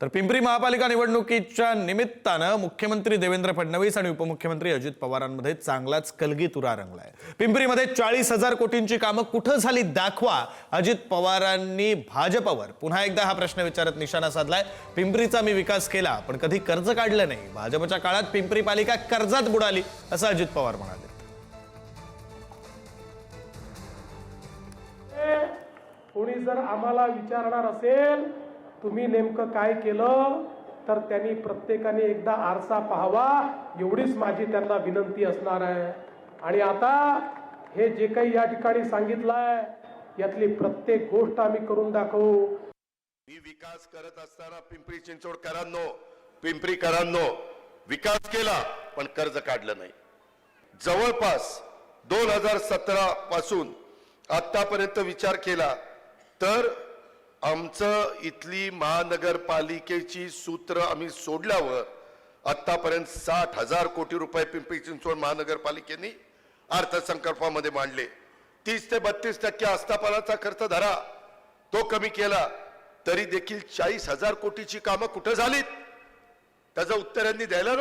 तर पिंपरी महापालिका निवडणुकीच्या निमित्तानं मुख्यमंत्री देवेंद्र फडणवीस आणि उपमुख्यमंत्री अजित पवारांमध्ये चांगलाच कलगीतुरा रंगलाय. पिंपरीमध्ये चाळीस हजार कोटींची कामं कुठं झाली दाखवा अजित पवारांनी भाजपवर. पुन्हा एकदा हा प्रश्न विचारत निशाणा साधलाय. पिंपरीचा मी विकास केला पण कधी कर्ज काढलं नाही. भाजपच्या काळात पिंपरी पालिका कर्जात बुडाली असं अजित पवार म्हणाले. कोणी जर आम्हाला विचारणार असेल तुम्ही नेमकं काय केलं? तर त्यांनी प्रत्येकाने एकदा आरसा पाहावा एवढीच माझी त्यांना विनंती असणार आहे. आणि आता हे जे काही या ठिकाणी सांगितलंय यातली प्रत्येक गोष्ट आम्ही करून दाखवू. मी विकास करत असताना पिंपरी चिंचवडकरांनो पिंपरीकरांनो विकास केला पण कर्ज काढलं नाही. जवळपास दोन हजार सतरा पासून आतापर्यंत विचार केला तर आमचं इथली महानगरपालिकेची सूत्र आम्ही सोडल्यावर आतापर्यंत साठ हजार कोटी रुपये पिंपरी चिंचवड महानगरपालिकेने अर्थसंकल्पामध्ये मांडले. तीस ते बत्तीस टक्के आस्थापनाचा खर्च धरा. तो कमी केला तरी देखील चाळीस हजार कोटीची कामं कुठं झालीत? त्याचं उत्तर यांनी द्यायला